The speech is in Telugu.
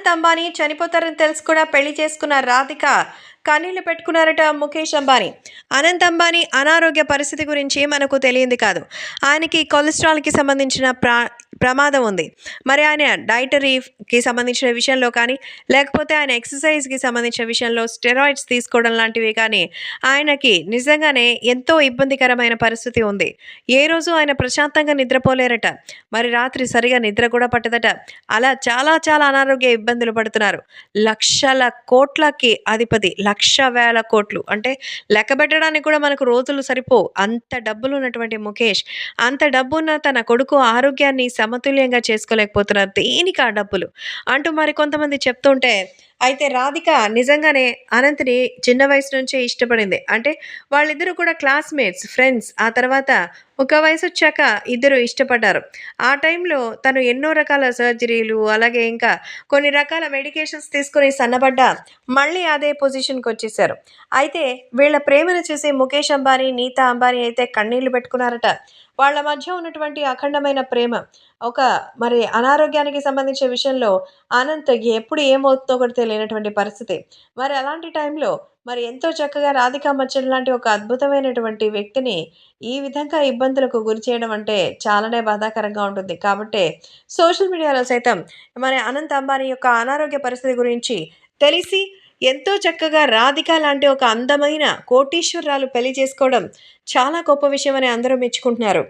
అనంత్ అంబానీ చనిపోతారని తెలుసు కూడా పెళ్ళి చేసుకున్న రాధిక కన్నీళ్ళు పెట్టుకున్నారట ముఖేష్ అంబానీ. అనంత్ అంబానీ అనారోగ్య పరిస్థితి గురించి మనకు తెలియంది కాదు. ఆయనకి కొలెస్ట్రాల్కి సంబంధించిన ప్రా ప్రమాదం ఉంది. మరి ఆయన డైటరీకి సంబంధించిన విషయంలో కానీ లేకపోతే ఆయన ఎక్సర్సైజ్కి సంబంధించిన విషయంలో స్టెరాయిడ్స్ తీసుకోవడం లాంటివి కానీ ఆయనకి నిజంగానే ఎంతో ఇబ్బందికరమైన పరిస్థితి ఉంది. ఏ రోజు ఆయన ప్రశాంతంగా నిద్రపోలేరట. మరి రాత్రి సరిగా నిద్ర కూడా పట్టదట. అలా చాలా చాలా అనారోగ్య ఇబ్బందులు పడుతున్నారు. లక్షల కోట్లకి అధిపతి లక్ష వేల కోట్లు. అంటే లెక్క పెట్టడానికి కూడా మనకు రోజులు సరిపో అంత డబ్బులు ఉన్నటువంటి ముఖేష్ అంత డబ్బున్న తన కొడుకు ఆరోగ్యాన్ని సమతుల్యంగా చేసుకోలేకపోతున్నారు. దేనికి ఆ డబ్బులు? అంటూ మరి కొంతమంది చెప్తుంటే అయితే రాధిక నిజంగానే అనంత్ని చిన్న వయసు నుంచే ఇష్టపడింది. అంటే వాళ్ళిద్దరూ కూడా క్లాస్మేట్స్ ఫ్రెండ్స్ ఆ తర్వాత ఒక వయసు వచ్చాక ఇద్దరు ఇష్టపడ్డారు. ఆ టైంలో తను ఎన్నో రకాల సర్జరీలు అలాగే ఇంకా కొన్ని రకాల మెడికేషన్స్ తీసుకుని సన్నబడ్డా మళ్ళీ అదే పొజిషన్కి వచ్చేసారు. అయితే వీళ్ళ ప్రేమను చూసి ముఖేష్ అంబానీ నీతా అంబానీ అయితే కన్నీళ్ళు పెట్టుకున్నారట. వాళ్ళ మధ్య ఉన్నటువంటి అఖండమైన ప్రేమ. ఒక మరి అనారోగ్యానికి సంబంధించిన విషయంలో అనంత్ ఎప్పుడు ఏమవుతుందో కూడా లేనటువంటి పరిస్థితి మరి అలాంటి టైంలో మరి ఎంతో చక్కగా రాధికా మచ్చన్ లాంటి ఒక అద్భుతమైనటువంటి వ్యక్తిని ఈ విధంగా ఇబ్బందులకు గురి చేయడం అంటే చాలానే బాధాకరంగా ఉంటుంది. కాబట్టి సోషల్ మీడియాలో సైతం మరి అనంత్ అంబానీ యొక్క అనారోగ్య పరిస్థితి గురించి తెలిసి ఎంతో చక్కగా రాధిక లాంటి ఒక అందమైన కోటీశ్వరరాలు పెళ్ళి చేసుకోవడం చాలా గొప్ప విషయం అని అందరూ మెచ్చుకుంటున్నారు.